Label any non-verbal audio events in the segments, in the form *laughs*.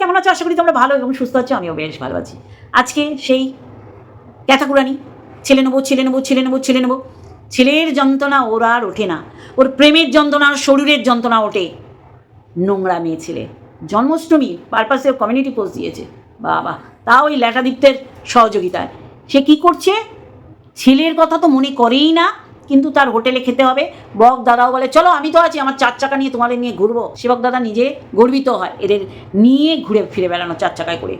কেমন আছো? আশা করি তোমরা ভালো এবং সুস্থ আছো, আমিও বেশ ভালো আছি। আজকে সেই ক্যাথাকুরানি, ছেলে নেব ছেলে নেব ছেলে নেব ছেলে নেব। ছেলের যন্ত্রণা ওর আর ওঠে না। ওর প্রেমের যন্ত্রণা শরীরের যন্ত্রণা ওঠে। নোংরা মেয়ে ছেলে। জন্মাষ্টমী পারপাসে কমিউনিটি পোস্ট দিয়েছে। বাবা তা ওই ল্যাটাদীপ্তের সহযোগিতায়। সে কি করছে? ছেলের কথা তো মনে করেই না। কিন্তু তার হোটেলে খেতে হবে। বক দাদাও বলে, চলো, আমি তো আছি, আমার চার চাকা নিয়ে তোমাদের নিয়ে ঘুরবো। সেবক দাদা নিজে গর্বিত হয়, এদের নিয়ে ঘুরে ফিরে বেড়ানো চার চাকায় করে।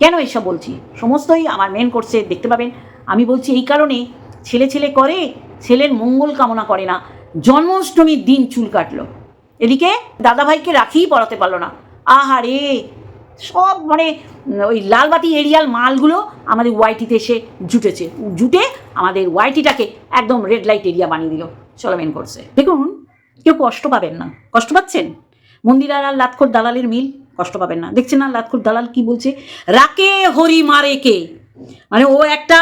কেন এসব বলছি? সমস্তই আমার মেন কোর্সে দেখতে পাবেন। আমি বলছি, এই কারণে ছেলে ছেলে করে, ছেলের মঙ্গল কামনা করে না। জন্মাষ্টমীর দিন চুল কাটলো। এদিকে দাদাভাইকে রাখিই পড়াতে পারল না। আহারে! সব মানে ওই লালবাতি এরিয়াল মালগুলো আমাদের ওয়াইটিতে এসে জুটেছে। জুটে আমাদের ওয়াইটিটাকে একদম রেড লাইট এরিয়া বানিয়ে দিল চলো মেন করছে। দেখুন, কেউ কষ্ট পাবেন না। কষ্ট পাচ্ছেন? মন্দিরার আর লাতখোর দালালের মিল কষ্ট পাবেন না। দেখছেন না লাতখোর দালাল কি বলছে? রাকে হরি মারে কে? মানে ও একটা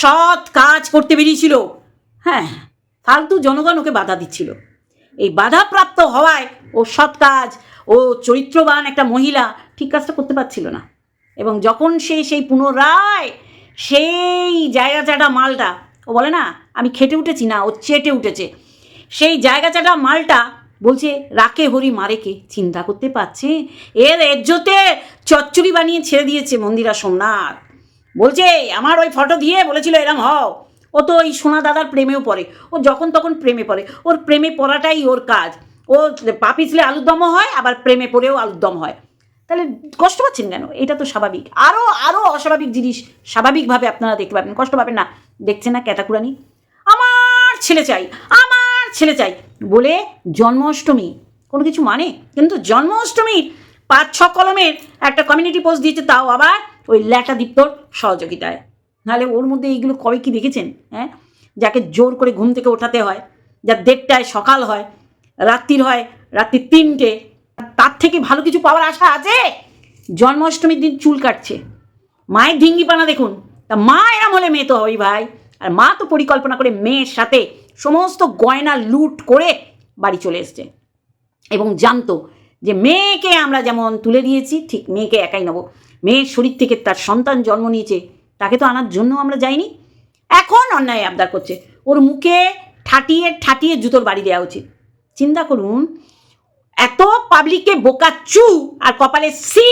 সৎ কাজ করতে বেরিয়েছিল। হ্যাঁ ফালতু জনগণ ওকে বাধা দিচ্ছিল। এই বাধাপ্রাপ্ত হওয়ায় ও সৎ কাজ, ও চরিত্রবান একটা মহিলা ঠিক কাজটা করতে পারছিল না। এবং যখন সে সেই পুনরায় সেই জায়গা চাটা মালটা, ও বলে না, আমি খেটে উঠেছি না, ও চেটে উঠেছে। সেই জায়গা চাটা মালটা বলছে, রাকে হরি মারে কে চিন্তা করতে পারছে? এর এজ্জতে চচ্চড়ি বানিয়ে ছেড়ে দিয়েছে মন্দিরা সোমনাথ। বলছে, আমার ওই ফটো দিয়ে বলেছিল এরম হও। ও তো ওই সোনা দাদার প্রেমেও পড়ে। ও যখন তখন প্রেমে পড়ে। ওর প্রেমে পড়াটাই ওর কাজ। ও পা পিছলে আলুর দমও হয়, আবার প্রেমে পড়েও আলুর দম হয়। তাহলে কষ্ট পাচ্ছেন কেন? এটা তো স্বাভাবিক। আরও আরও অস্বাভাবিক জিনিস স্বাভাবিকভাবে আপনারা দেখতে পাবেন। কষ্ট পাবেন না। দেখছেন না ক্যাতাকুরানি আমার ছেলে চাই, আমার ছেলে চাই বলে জন্মাষ্টমী, কোনো কিছু মানে? কিন্তু জন্মাষ্টমীর পাঁচ, ছ কলমের একটা কমিউনিটি পোস্ট দিয়েছে, তাও আবার ওই ল্যাটা দীপ্তর সহযোগিতায়। নাহলে ওর মধ্যে এইগুলো কবে কি দেখেছেন হ্যাঁ? যাকে জোর করে ঘুম থেকে ওঠাতে হয় যার দেড়টায় সকাল হয়, রাত্রির হয়, রাত্রি তিনটে তার থেকে ভালো কিছু পাওয়ার আশা আছে? জন্মাষ্টমীর দিন চুল কাটছে। মায়ের ঢিঙ্গিপানা দেখুন। তা মা এরম হলে মেয়ে তো হবেই ভাই। আর মা তো পরিকল্পনা করে মেয়ের সাথে সমস্ত গয়না লুট করে বাড়ি চলে এসছে। এবং জানতো যে মেয়েকে আমরা যেমন তুলে দিয়েছি, ঠিক মেয়েকে একাই নেব। মেয়ের শরীর থেকে তার সন্তান জন্ম নিয়েছে, তাকে তো আনার জন্য আমরা যাইনি। এখন অন্যায় আবদার করছে। ওর মুখে ঠাটিয়ে ঠাটিয়ে জুতোর বাড়ি দেওয়া উচিত। চিন্তা করুন এত পাবলিককে বোকাচ্চু আর কপালে সি,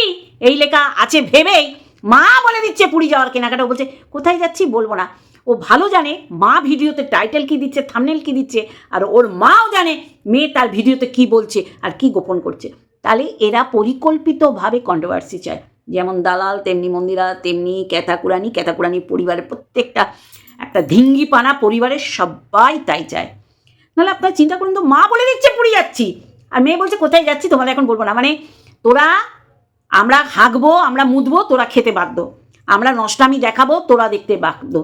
এই লেখা আছে ভেবেই মা বলে দিচ্ছে পুরী যাওয়ার কেনাকাটা। বলছে, কোথায় যাচ্ছি বলব না? ও ভালো জানে মা ভিডিওতে টাইটেল কি দিচ্ছে থামনেল কি দিচ্ছে, আর ওর মাও জানে মেয়ে তার ভিডিওতে কি বলছে আর কি গোপন করছে। তাহলে এরা পরিকল্পিতভাবে কন্ট্রোভার্সি চায়। যেমন দালাল, তেমনি মন্দিরা, তেমনি ক্যাথাকুরানি ক্যাথাকুরানি পরিবারের প্রত্যেকটা একটা ধিঙ্গিপানা পরিবারের সবাই তাই চায়। নাহলে আপনারা চিন্তা করুন তো, মা বলে দিচ্ছে পুরী যাচ্ছি। আর মেয়ে বলছে, কোথায় যাচ্ছি? তোমাদের এখন বলব না। মানে তোরা, আমরা হাঁকবো, আমরা মুদবো, তোরা খেতে বাধ্য। আমরা নষ্টামি দেখাবো, তোরা দেখতে বাধ্য।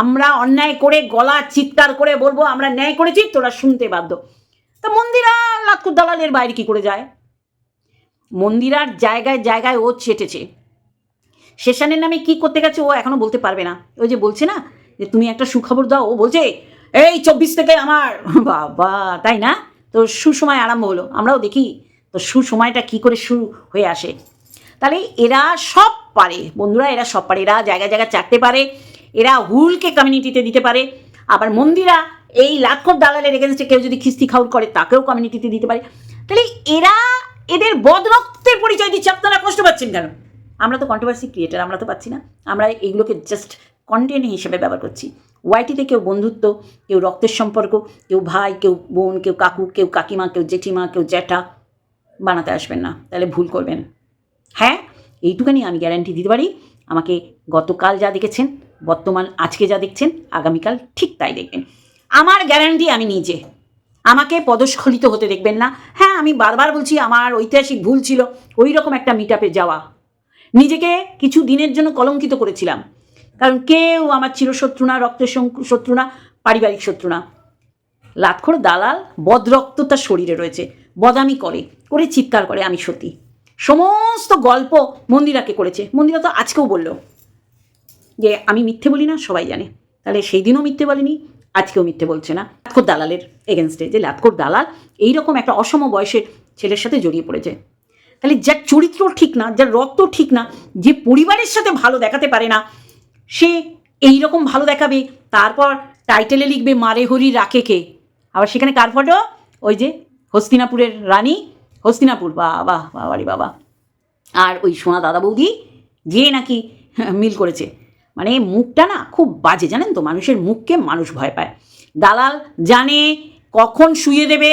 আমরা অন্যায় করে গলা চিৎকার করে বলব, আমরা ন্যায় করেছি, তোরা শুনতে বাধ্য। তা মন্দিরা লাক্ষুর দালালের বাইরে কি করে যায়? মন্দিরার জায়গায় জায়গায় ও চেটেছে। সেশানের নামে কি করতে গেছে ও এখনও বলতে পারবে না। ওই যে বলছে না, যে তুমি একটা সুখবর দাও। ও বলছে, এই চব্বিশ থেকে আমার বাবা, তাই না? তো সুসময় আরম্ভ হলো। আমরাও দেখি, তো সুসময়টা কি করে শুরু হয়ে আসে। তাহলে এরা সব পারে, বন্ধুরা এরা সব পারে। এরা জায়গায় জায়গায় চাটতে পারে, এরা হুলকে কমিউনিটিতে দিতে পারে। আবার মন্দিরা এই লাক্ষর দালালের এগেনস্টে কেউ যদি খিস্তি খাউল করে, তাকেও কমিউনিটিতে দিতে পারে। তাহলে এরা এদের বদরক্তের পরিচয় দিচ্ছে, আপনারা কষ্ট পাচ্ছেন কেন? আমরা তো কন্ট্রোভার্সি ক্রিয়েটার আমরা তো পাচ্ছি না। আমরা এগুলোকে জাস্ট কন্টেন্ট হিসেবে ব্যবহার করছি। ওয়াইটিতে কেউ বন্ধুত্ব, কেউ রক্তের সম্পর্ক, কেউ ভাই, কেউ বোন, কেউ কাকু, কেউ কাকিমা, কেউ জেঠিমা, কেউ জ্যাঠা বানাতে আসবেন না, তাহলে ভুল করবেন। হ্যাঁ এইটুখানি আমি গ্যারান্টি দিতে পারি, আমাকে গতকাল যা দেখেছেন, বর্তমান, আজকে যা দেখছেন, আগামীকাল ঠিক তাই দেখবেন। আমার গ্যারান্টি আমি নিজে, আমাকে পদস্খলিত হতে দেখবেন না। হ্যাঁ আমি বারবার বলছি আমার ঐতিহাসিক ভুল ছিল ওই রকম একটা মিট যাওয়া। নিজেকে কিছু দিনের জন্য কলঙ্কিত করেছিলাম কারণ কেউ আমার চিরশত্রু না রক্তের শত্রু না পারিবারিক শত্রু না লাতখোর দালাল বদরক্ত তার শরীরে রয়েছে, বদামি করে করে চিৎকার করে, আমি সতী। সমস্ত গল্প মন্দিরাকে করেছে। মন্দিরা তো আজকেও বলল যে, আমি মিথ্যে বলি না, সবাই জানে। তাহলে সেই দিনও মিথ্যে বলিনি, আজকেও মিথ্যে বলছে না। লাতখোর দালালের এগেনস্টে যে লাতখোর দালাল, এইরকম একটা অসম বয়সের ছেলের সাথে জড়িয়ে পড়েছে। তাহলে যার চরিত্র ঠিক না, যার রক্ত ঠিক না, যে পরিবারের সাথে ভালো দেখাতে পারে না সে এই রকম ভালো দেখাবে, তারপর টাইটেলে লিখবে মারে হরি রাখে কে? আবার সেখানে কার ফটো ওই যে হস্তিনাপুরের রানী, হস্তিনাপুর বাবা বাবারি বাবা। আর ওই সোনা দাদা বৌদি, যে নাকি *laughs* মিল করেছে। মানে মুখটা না খুব বাজে, জানেন তো? মানুষের মুখকে মানুষ ভয় পায়। দালাল জানে কখন শুয়ে দেবে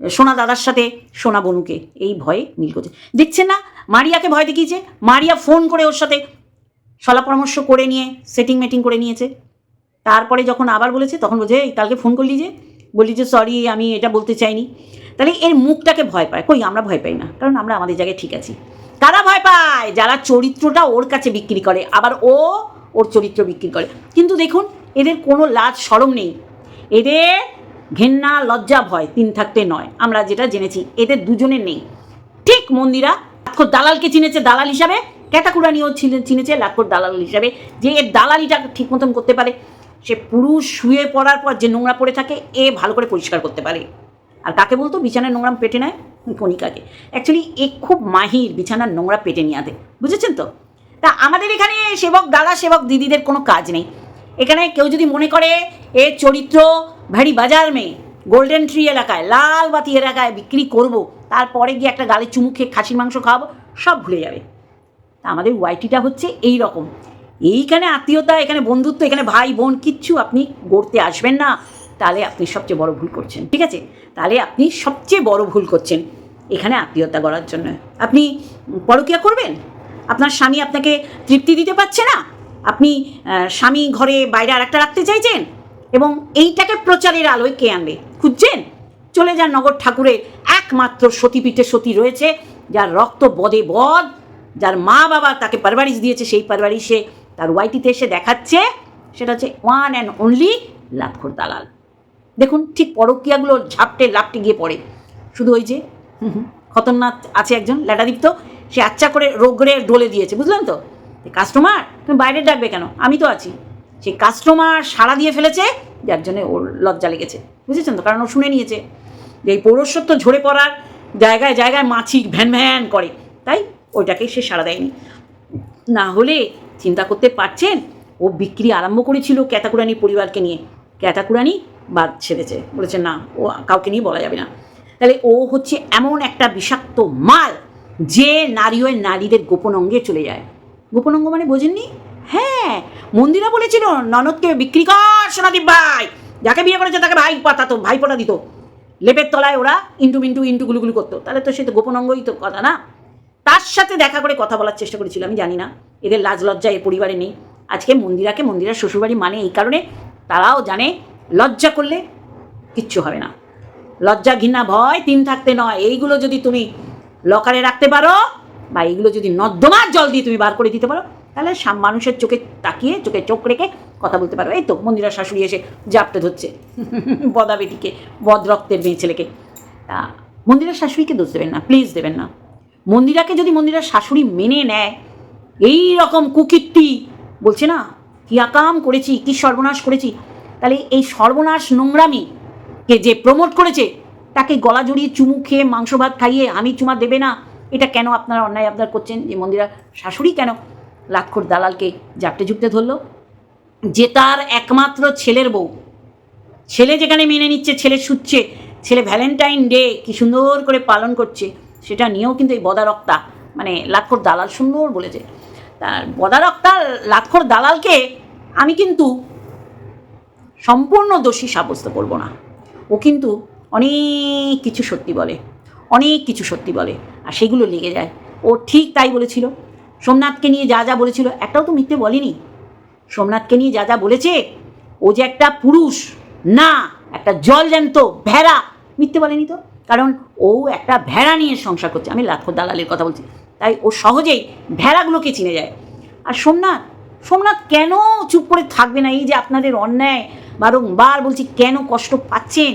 সোনা দাদার সাথে, সোনা বনুকে। এই ভয়ে মিল করছে। দেখছেন না? মারিয়াকে ভয় দেখিয়েছে। মারিয়া ফোন করে ওর সাথে সলা পরামর্শ করে নিয়ে সেটিং মেটিং করে নিয়েছে। তারপরে যখন আবার বলেছে, তখন বলছে কালকে ফোন করলি যে? বললি যে সরি আমি এটা বলতে চাইনি। তাহলে এর মুখটাকে ভয় পায়। কই, আমরা ভয় পাই না, কারণ আমরা আমাদের জায়গায় ঠিক আছি। কারা ভয় পায়? যারা চরিত্রটা ওর কাছে বিক্রি করে, আবার ও ওর চরিত্র বিক্রি করে। কিন্তু দেখুন, এদের কোনো লাজ সরম নেই। এদের ঘেন্না, লজ্জা, ভয় তিন থাকতে নয়। আমরা যেটা জেনেছি, এদের দুজনের নেই। ঠিক মন্দিরা দালালকে চিনেছে, দালাল হিসাবে? ক্যাটাকুরানিও চিনে- চিনেছে লাক্ষর দালাল হিসাবে। যে এর দালালিটা ঠিক মতন করতে পারে, সে পুরুষ শুয়ে পড়ার পর যে নোংরা পড়ে থাকে, এ ভালো করে পরিষ্কার করতে পারে। আর কাকে বলতো? বিছানার নোংরা পেটে নেয়? কণিকাকে। অ্যাকচুয়ালি এ খুব মাহির বিছানার নোংরা পেটে নিয়ে বুঝেছেন তো? তা আমাদের এখানে সেবক, দাদা সেবক, দিদিদের কোনো কাজ নেই। এখানে কেউ যদি মনে করে, এ চরিত্র ভ্যারি বাজার মেয়ে গোল্ডেন ট্রি এলাকায়, লাল বাতি এলাকায় বিক্রি করব, তারপরে গিয়ে একটা গালে চুমু খেয়ে খাসির মাংস খাওয়াবো, সব ভুলে যাবে। আমাদের ওয়াইটিটা হচ্ছে এই রকম এইখানে আত্মীয়তা, এখানে বন্ধুত্ব, এখানে ভাই, বোন, কিচ্ছু আপনি গড়তে আসবেন না। তাহলে আপনি সবচেয়ে বড় ভুল করছেন, ঠিক আছে? তাহলে আপনি সবচেয়ে বড় ভুল করছেন এখানে আত্মীয়তা গড়ার জন্য। আপনি পরকিয়া করবেন? আপনার স্বামী আপনাকে তৃপ্তি দিতে পারছে না? আপনি স্বামী ঘরে বাইরে আর একটা রাখতে চাইছেন? এবং এইটাকে প্রচারের আলোয় কে আনবে? খুঁজছেন? চলে যান নগর ঠাকুরের একমাত্র সতীপীঠে সতী রয়েছে, যার রক্ত বদে বদ যার মা বাবা তাকে পারবারিশ দিয়েছে, সেই পারবারিশে তার ওয়াইটিতে এসে দেখাচ্ছে। সেটা হচ্ছে ওয়ান অ্যান্ড অনলি লাক্ষর দালাল। দেখুন, ঠিক পরকীয়াগুলো ঝাপটে লাপটে গিয়ে পড়ে। শুধু ওই যে খতরনাক আছে একজন, ল্যাটাদীপ্ত, সে আচ্ছা করে রোগড়ে ডলে দিয়েছে, বুঝলেন তো? কাস্টমার তুমি বাইরে ডাকবে কেন? আমি তো আছি। সেই কাস্টমার সাড়া দিয়ে ফেলেছে, যার জন্য ওর লজ্জা লেগেছে। বুঝেছেন তো? কারণ ও শুনে নিয়েছে। যে এই পৌরস্বত্ব ঝরে পড়ার জায়গায় জায়গায় মাছি ভ্যান ভ্যান করে। তাই ওইটাকে সে সাড়া দেয়নি। না হলে চিন্তা করতে পারছেন? ও বিক্রি আরম্ভ করেছিল ক্যাতাকুরানি পরিবারকে নিয়ে। ক্যাতাকুরানি বাদ ছেড়েছে। বলেছে, না, ও কাউকে নিয়ে বলা যাবে না। তাহলে ও হচ্ছে এমন একটা বিষাক্ত মাল যে নারী হয়ে নারীদের গোপন অঙ্গে চলে যায়। গোপন অঙ্গ মানে বোঝেননি? হ্যাঁ মন্দিরা বলেছিল, ননদকে বিক্রি কর, সোনাদীপ ভাই। যাকে বিয়ে করেছে তাকে ভাই পাতাতো ভাই পটা দিত। লেপের তলায় ওরা ইন্টু মিন্টু ইন্টু গুলুগুলু করতো। তাহলে তো সে তো গোপন অঙ্গই তো, কথা না? তার সাথে দেখা করে কথা বলার চেষ্টা করেছিল, আমি জানি না। এদের লাজ লজ্জা এ পরিবারে নেই। আজকে মন্দিরাকে মন্দিরার শ্বশুরবাড়ি মানে এই কারণে তারাও জানে, লজ্জা করলে কিচ্ছু হবে না। লজ্জা, ঘৃণা, ভয় তিন থাকতে নয়। এইগুলো যদি তুমি লকারে রাখতে পারো বা এইগুলো যদি নর্দমার জল দিয়ে তুমি বার করে দিতে পারো, তাহলে মানুষের চোখে তাকিয়ে, চোখে চোখ রেখে কথা বলতে পারো। এই তো মন্দিরা শাশুড়ি এসে জাপটে ধরছে। *laughs* বদা বেটিকে বদ রক্তের মেয়ে ছেলেকে। তা মন্দিরার শাশুড়িকে দোষ দেবেন না প্লিজ দেবেন না। মন্দিরাকে যদি মন্দিরার শাশুড়ি মেনে নেয়, এই রকম কুকীর্তি, বলছে না কি আকাম করেছি, কি সর্বনাশ করেছি, তাহলে এই সর্বনাশ নোংরামি কে যে প্রমোট করেছে, তাকে গলা জড়িয়ে চুমু খেয়ে মাংস ভাত খাইয়ে আমি চুমা দেবে না, এটা কেন আপনারা অন্যায় আপনার করছেন যে মন্দিরা শাশুড়ি কেন লাক্ষর দালালকে জাপটে ঝুপটে ধরলো? যে তার একমাত্র ছেলের বউ, ছেলে যেখানে মেনে নিচ্ছে, ছেলে শুচ্ছে, ছেলে ভ্যালেন্টাইন ডে, কি সুন্দর করে পালন করছে সেটা নিয়েও কিন্তু এই বদারক্তা মানে লাক্ষর দালাল সুন্দর বলেছে। তার বদারক্তা লাক্ষর দালালকে আমি কিন্তু সম্পূর্ণ দোষী সাব্যস্ত করব না। ও কিন্তু অনেক কিছু সত্যি বলে, অনেক কিছু সত্যি বলে, আর সেগুলো লেগে যায়। ও ঠিক তাই বলেছিল। সোমনাথকে নিয়ে যা যা বলেছিল, একটাও তো মিথ্যে বলেনি। সোমনাথকে নিয়ে যা যা বলেছে, ও যে একটা পুরুষ, না, একটা জল জ্যান্ত ভেড়া, মিথ্যে বলেনি তো? কারণ ও একটা ভেড়া নিয়ে সংসার করছে। আমি লাখো দালালের কথা বলছি। তাই ও সহজেই ভেড়াগুলোকে চিনে যায়। আর সোমনাথ সোমনাথ কেন চুপ করে থাকবে না? এই যে আপনাদের অন্যায়, বারংবার বলছি, কেন কষ্ট পাচ্ছেন?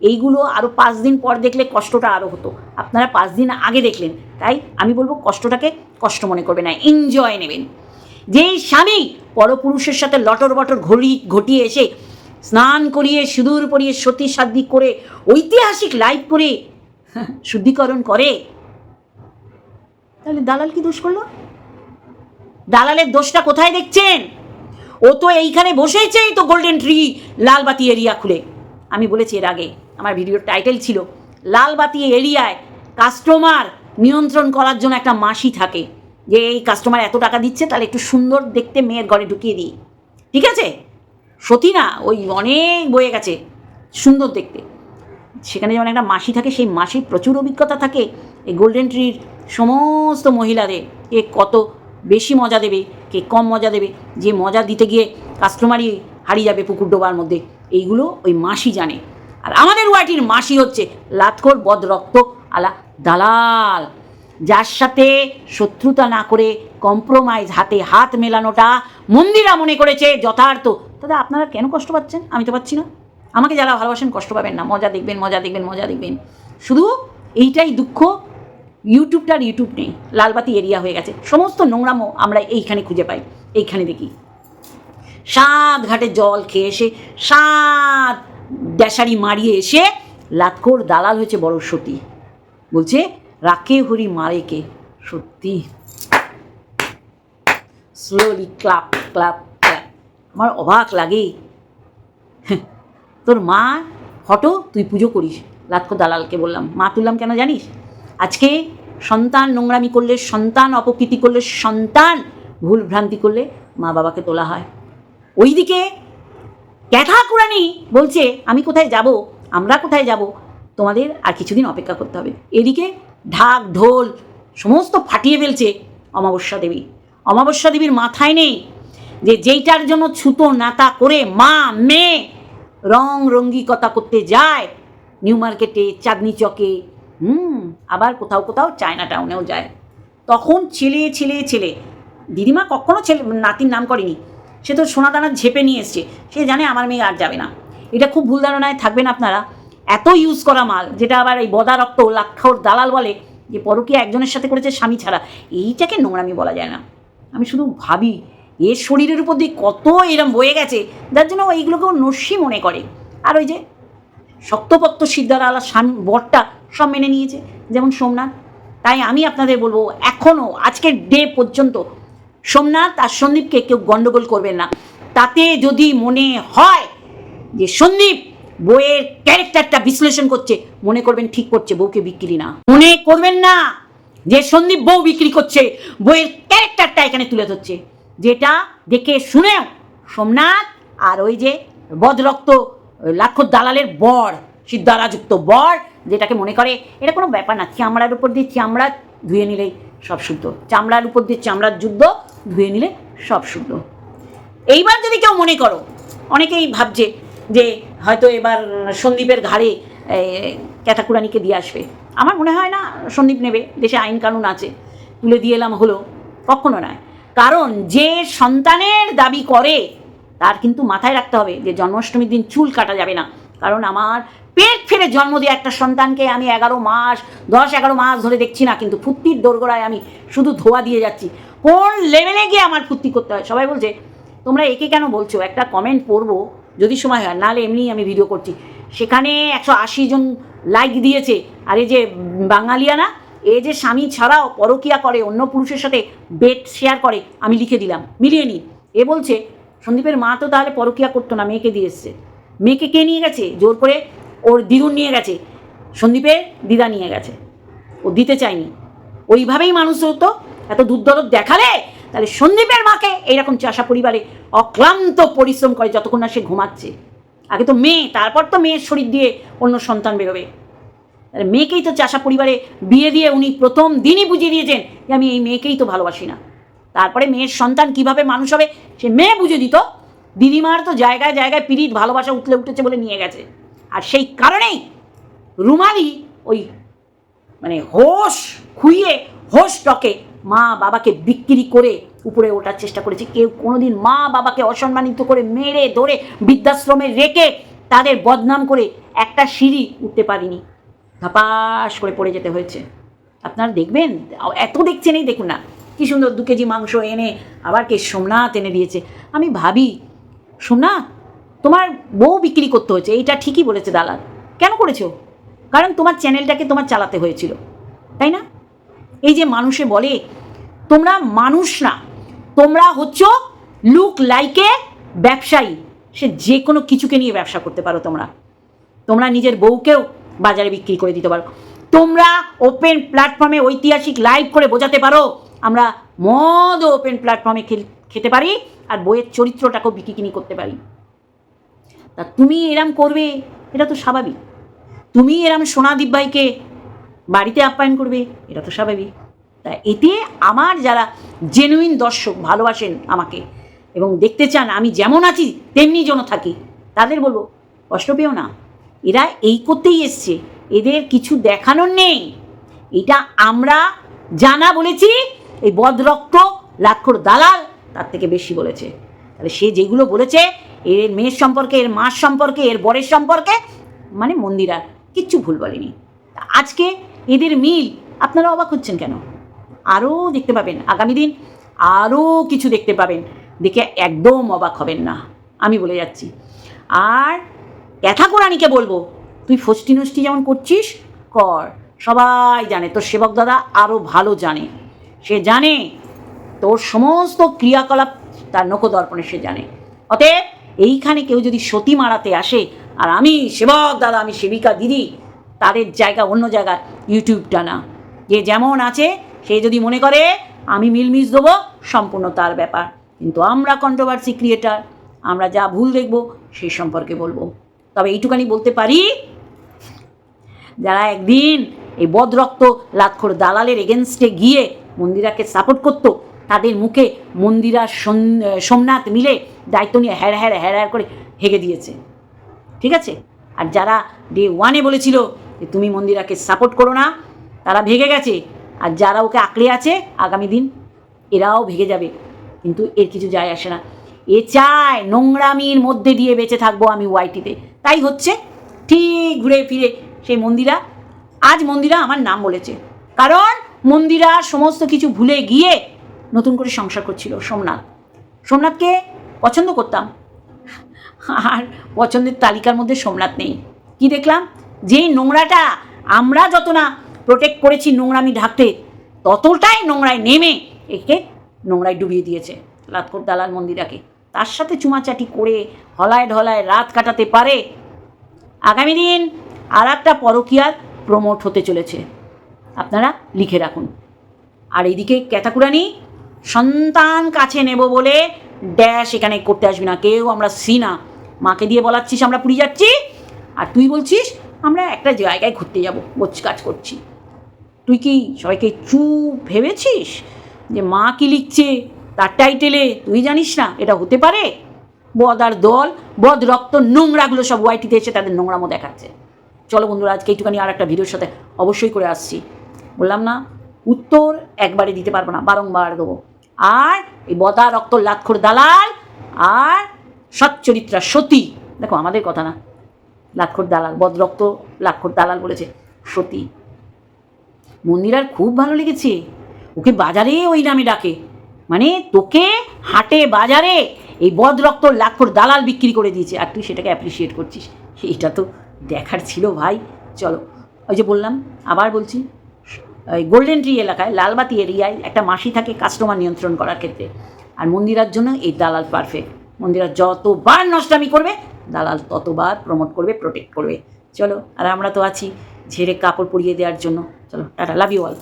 এইগুলো আরও পাঁচ দিন পর দেখলে কষ্টটা আরও হতো। আপনারা পাঁচ দিন আগে দেখলেন। তাই আমি বলব, কষ্টটাকে কষ্ট মনে করবে না এনজয় নেবেন। যেই স্বামী পরপুরুষের সাথে লটর বটর ঘড়ি ঘটিয়ে এসে স্নান করিয়ে, সিঁদুর পরিয়ে, সতী সাধ্য করে, ঐতিহাসিক লাইভ করে, শুদ্ধিকরণ করে। তাহলে দালাল কি দোষ করল? দালালের দোষটা কোথায় দেখছেন? ও তো এইখানে বসেছেই তো গোল্ডেন ট্রি লালবাতি এরিয়া খুলে। আমি বলেছি এর আগে, আমার ভিডিওর টাইটেল ছিল, লালবাতি এরিয়ায় কাস্টমার নিয়ন্ত্রণ করার জন্য একটা মাসি থাকে। যে এই কাস্টমার এত টাকা দিচ্ছে, তাহলে একটু সুন্দর দেখতে মেয়ের ঘরে ঢুকিয়ে দিই। ঠিক আছে? সতী না, ওই অনেক বয়ে গেছে, সুন্দর দেখতে। সেখানে যেমন একটা মাসি থাকে, সেই মাসির প্রচুর অভিজ্ঞতা থাকে, এই গোল্ডেন ট্রির সমস্ত মহিলাদের, কে কত বেশি মজা দেবে, কে কম মজা দেবে, যে মজা দিতে গিয়ে কাস্টমারই হারিয়ে যাবে পুকুর ডোবার মধ্যে, এইগুলো ওই মাসি জানে। আর আমাদের ওয়াটির মাসি হচ্ছে লাতখোর বদরক্ত আলা দালাল, যার সাথে শত্রুতা না করে কম্প্রোমাইজ হাতে হাত মেলানোটা মন্দিরা মনে করেছে যথার্থ দাদা আপনারা কেন কষ্ট পাচ্ছেন? আমি তো পাচ্ছি না। আমাকে যারা ভালোবাসেন কষ্ট পাবেন না। মজা দেখবেন মজা দেখবেন মজা দেখবেন। শুধু এইটাই দুঃখ, ইউটিউবটার ইউটিউব নেই। লালবাতি এরিয়া হয়ে গেছে। সমস্ত নোংরামো আমরা এইখানে খুঁজে পাই। এইখানে দেখি। সাত ঘাটে জল খেয়ে এসে, সাত ড্যাশারি মারিয়ে এসে লাতকোর দালাল হয়েছে বড় সতী। বলছে রাকে হরি মারে কে? সত্যি স্লোলি ক্লাপ ক্লাপ আমার অবাক লাগে। হ্যাঁ, তোর মা হটো তুই পুজো করিস লাতকো দালালকে বললাম। মা তুললাম কেন জানিস? আজকে সন্তান নোংরামি করলে সন্তান অপকৃতি করলে সন্তান ভুল ভ্রান্তি করলে মা বাবাকে তোলা হয়। ওইদিকে ক্যাথা কুরানি বলছে আমি কোথায় যাব? আমরা কোথায় যাব? তোমাদের আর কিছুদিন অপেক্ষা করতে হবে। এদিকে ঢাক ঢোল সমস্ত ফাটিয়ে ফেলছে অমাবস্যা দেবী। অমাবস্যা দেবীর মাথায় নেই যে যেইটার জন্য ছুতো নাতা করে মা, মেয়ে রং রঙ্গিকতা করতে যায়, নিউ মার্কেটে, চাঁদনি চকে, হুম, আবার কোথাও কোথাও চায়না টাউনেও যায়। তখন ছেলে ছেলে ছেলে, দিদিমা কখনো ছেলে, নাতির নাম করেনি। সে তো সোনা দানা ঝেপে নিয়ে এসছে। সে জানে আমার মেয়ে আর যাবে না। এটা খুব ভুল ধারণায় থাকবেন আপনারা। এত ইউজ করা মাল, যেটা আবার এই বদা রক্ত, লাক্ষর দালাল বলে, যে পরকীয়া একজনের সাথে করেছে স্বামী ছাড়া, এইটাকে নোংরামি বলা যায় না। আমি শুধু ভাবি এর শরীরের উপর দিয়ে কত এরম বয়ে গেছে যার জন্য এইগুলোকেও নস্যি মনে করে। আর ওই যে শক্তপত্ত সিদ্ধার আলা স্বামী বরটা সব মেনে নিয়েছে, যেমন সোমনাথ। তাই আমি আপনাদের বলব এখনও আজকের ডে পর্যন্ত সোমনাথ আর সন্দীপকে কেউ গণ্ডগোল করবেন না। তাতে যদি মনে হয় যে সন্দীপ বইয়ের ক্যারেক্টারটা বিশ্লেষণ করছে, মনে করবেন ঠিক করছে, বউকে বিক্রি না। মনে করবেন না যে সন্দীপ বউ বিক্রি করছে, বইয়ের ক্যারেক্টারটা এখানে তুলে ধরছে। যেটা দেখে শুনেও সোমনাথ আর ওই যে বদরক্ত লাক্ষর দালালের বর, সিদ্ধারাযুক্ত বর, যেটাকে মনে করে, এটা কোনো ব্যাপার না, চামড়ার উপর দিয়ে চামড়া ধুয়ে নিলেই সব শুদ্ধ, চামড়ার উপর দিয়ে চামড়ার যুদ্ধ ধুয়ে নিলে সব শুদ্ধ। এইবার যদি কেউ মনে করো, অনেকেই ভাবছে যে হয়তো এবার সন্দীপের ঘাড়ে ক্যাথাকুরানিকে দিয়ে আসবে। আমার মনে হয় না সন্দীপ নেবে, দেশে আইন কানুন আছে, তুলে দিয়ে এলাম হলো, কখনো নয়। কারণ যে সন্তানের দাবি করে, তার কিন্তু মাথায় রাখতে হবে যে জন্মাষ্টমীর দিন চুল কাটা যাবে না। কারণ আমার পেট ফেলে জন্ম দিয়ে একটা সন্তানকে আমি এগারো মাস, দশ, এগারো মাস ধরে দেখছি না, কিন্তু ফুর্তির দোরগোড়ায় আমি শুধু ধোয়া দিয়ে যাচ্ছি। কোন লেভেলে গিয়ে আমার ফুর্তি করতে হয়? সবাই বলছে, তোমরা একে কেন বলছো? একটা কমেন্ট পড়ব, যদি সময় হয়, নাহলে এমনি আমি ভিডিও করছি। সেখানে একশো আশি জন লাইক দিয়েছে। আর এই যে বাঙালিয়ানা এ যে স্বামী ছাড়াও পরকিয়া করে, অন্য পুরুষের সাথে বেড শেয়ার করে, আমি লিখে দিলাম। মিলিয়ে নি এ বলছে, সন্দীপের মা তো তাহলে পরকিয়া করতো না, মেয়েকে দিয়ে এসছে। মেয়েকে কে নিয়ে গেছে? জোর করে ওর দ্বিগুণ নিয়ে গেছে। সন্দীপের দিদা নিয়ে গেছে। ও দিতে চায়নি। ওইভাবেই মানুষ হতো। এত দুর্দরদ দেখালে, তাহলে সন্দীপের মাকে এইরকম চাষা পরিবারে অক্লান্ত পরিশ্রম করে, যতক্ষণ না সে ঘুমাচ্ছে। আগে তো মেয়ে, তারপর তো মেয়ের শরীর দিয়ে অন্য সন্তান বেরোবে। মেয়েকেই তো চাষা পরিবারে বিয়ে দিয়ে উনি প্রথম দিনই বুঝিয়ে দিয়েছেন যে আমি এই মেয়েকেই তো ভালোবাসি না। তারপরে মেয়ের সন্তান কীভাবে মানুষ হবে, সে মেয়ে বুঝে দিত। দিদিমার তো জায়গায় জায়গায় পিরিত ভালোবাসা উঠলে উঠেছে বলে নিয়ে গেছে। আর সেই কারণেই রুমালি ওই মানে হোশ খুইয়ে, হোশ টকে মা বাবাকে বিক্রি করে উপরে ওঠার চেষ্টা করেছে। কেউ কোনোদিন মা বাবাকে অসম্মানিত করে মেরে, ধরে বৃদ্ধাশ্রমে রেখে তাদের বদনাম করে একটা সিঁড়ি উঠতে পারিনি। ধাপাস করে পড়ে যেতে হয়েছে। আপনারা দেখবেন? এত দেখছেন, এই দেখুন না। কি সুন্দর দু কেজি মাংস এনে আবার কে সোমনাথ এনে দিয়েছে। আমি ভাবি, সোমনাথ, তোমার বউ বিক্রি করতে হয়েছে। এইটা ঠিকই বলেছে দালাল। কেন করেছ? কারণ তোমার চ্যানেলটাকে তোমার চালাতে হয়েছিল। তাই না? এই যে মানুষে বলে, তোমরা মানুষ না, তোমরা হচ্ছ লুক লাইকে ব্যবসায়ী। সে যে কোনো কিছুকে নিয়ে ব্যবসা করতে পারো তোমরা। তোমরা নিজের বউকেও বাজারে বিক্রি করে দিতে পারো। তোমরা ওপেন প্ল্যাটফর্মে ঐতিহাসিক লাইভ করে বোঝাতে পারো। আমরা মদ ওপেন প্ল্যাটফর্মে খেতে পারি আর বইয়ের চরিত্রটাকেও বিক্রি কিনি করতে পারি। তা তুমি এরম করবে, এটা তো স্বাভাবিক। তুমি এরম সোনাদীপ ভাইকে বাড়িতে আপ্যায়ন করবে, এটা তো স্বাভাবিক। তা এতে আমার যারা জেনুইন দর্শক ভালোবাসেন আমাকে এবং দেখতে চান আমি যেমন আছি, তেমনি যেন থাকি, তাদের বলব, কষ্ট পেও না। এরা এই করতেই এসছে। এদের কিছু দেখানোর নেই। এটা আমরা জানা বলেছি, এই বদরক্ত লাক্ষর দালাল তার থেকে বেশি বলেছে। তাহলে সে যেগুলো বলেছে, এর মেয়ের সম্পর্কে, এর মার সম্পর্কে, এর বরের সম্পর্কে মানে মন্দিরা কিচ্ছু ভুল বলেনি। আজকে এদের মিল, আপনারা অবাক হচ্ছেন কেন? আরও দেখতে পাবেন, আগামী দিন আরও কিছু দেখতে পাবেন। দেখে একদম অবাক হবেন না। আমি বলে যাচ্ছি। আর ক্যাথা কোরআনিকে বলব, তুই ফষ্টি নষ্টি যেমন করছিস, কর। সবাই জানে, তোর সেবক দাদা আরও ভালো জানে। সে জানে, তোর সমস্ত ক্রিয়াকলাপ তার নখদর্পণে সে জানে। অতএব এইখানে কেউ যদি সতী মারাতে আসে, আর আমি সেবক দাদা, আমি সেবিকা দিদি, তাদের জায়গা অন্য জায়গায় ইউটিউবটা না। যে যেমন আছে, সে যদি মনে করে, আমি মিলমিশ দেবো, সম্পূর্ণ তার ব্যাপার। কিন্তু আমরা কন্ট্রোভার্সি ক্রিয়েটার আমরা যা ভুল দেখব সেই সম্পর্কে বলব। তবে এইটুকানি বলতে পারি, যারা একদিন এই বদরক্ত লাক্ষর দালালের এগেনস্টে গিয়ে মন্দিরাকে সাপোর্ট করতো, তাদের মুখে মন্দিরা সোমনাথ মিলে দায়িত্ব নিয়ে হ্যার হ্যার হ্যার হ্যার করে হেগে দিয়েছে। ঠিক আছে? আর যারা ডে ওয়ানে বলেছিল যে তুমি মন্দিরাকে সাপোর্ট করো না, তারা ভেগে গেছে। আর যারা ওকে আঁকড়ে আছে, আগামী দিন এরাও ভেগে যাবে। কিন্তু এর কিছু যায় আসে না। এ চায় নোংরামির মধ্যে দিয়ে বেঁচে থাকব আমি ওয়াইটিতে। তাই হচ্ছে ঠিক ঘুরে ফিরে সেই মন্দিরা, আজ মন্দিরা আমার নাম বলেছে। কারণ মন্দিরা সমস্ত কিছু ভুলে গিয়ে নতুন করে সংসার করছিল সোমনাথ। সোমনাথকে পছন্দ করতাম। আর পছন্দের তালিকার মধ্যে সোমনাথ নেই। কি দেখলাম? যেই নোংরাটা আমরা যত না প্রোটেক্ট করেছি নোংরামি ঢাকতে, ততটাই নোংরায় নেমে একে নোংরায় ডুবিয়ে দিয়েছে লাতকোট দালাল মন্দিরাকে। তার সাথে চুমাচাটি করে হলায় ঢলায় রাত কাটাতে পারে। আগামী দিন আর একটা পরকীয়ার প্রমোট হতে চলেছে। আপনারা লিখে রাখুন। আর এইদিকে ক্যাথাকুরানি, সন্তান কাছে নেব বলে ড্যাশ এখানে করতে আসবি না। কেউ আমরা সি না। মাকে দিয়ে বলাচ্ছিস আমরা পুরী যাচ্ছি। আর তুই বলছিস আমরা একটা জায়গায় ঘুরতে যাব গোছ কাজ করছি। তুই কি সবাইকে চুপ ভেবেছিস যে মা কি লিখছে? তার টাইটেলে, তুই জানিস না, এটা হতে পারে বদার দল, বদ রক্ত, নোংরাগুলো সব ওয়াইটিতে এসে তাদের নোংরামো দেখাচ্ছে। চলো বন্ধুরা, আজকে এইটুখানি আর একটা ভিডিওর সাথে অবশ্যই করে আসছি। বললাম না, উত্তর একবারে দিতে পারব না, বারংবার দেবো। আর এই বদা রক্ত লাক্ষর দালাল, আর সচ্চরিত্রা সতী। দেখো, আমাদের কথা না, লাক্ষর দালাল বদরক্ত লাক্ষর দালাল বলেছে, সতী। মন্দিরার খুব ভালো লেগেছে। ওকে বাজারে ওই নামে ডাকে। মানে তোকে হাটে, বাজারে এই বদরক্ত লাক্ষর দালাল বিক্রি করে দিয়েছে। আর তুই সেটাকে অ্যাপ্রিসিয়েট করছিস। এটা তো দেখার ছিল ভাই। চলো, ওই যে বললাম, আবার বলছি ওই গোল্ডেন ট্রি এলাকায়, লালবাতি এরিয়ায় একটা মাসি থাকে কাস্টমার নিয়ন্ত্রণ করার ক্ষেত্রে। আর মন্দিরার জন্য এই দালাল পারফেক্ট মন্দিরা যতবার নষ্টামি করবে, দালাল ততবার প্রমোট করবে প্রোটেক্ট করবে। চলো, আর আমরা তো আছি ঝেড়ে কাপড় পরিয়ে দেওয়ার জন্য। চলো, টাটা লাভ ইউ অল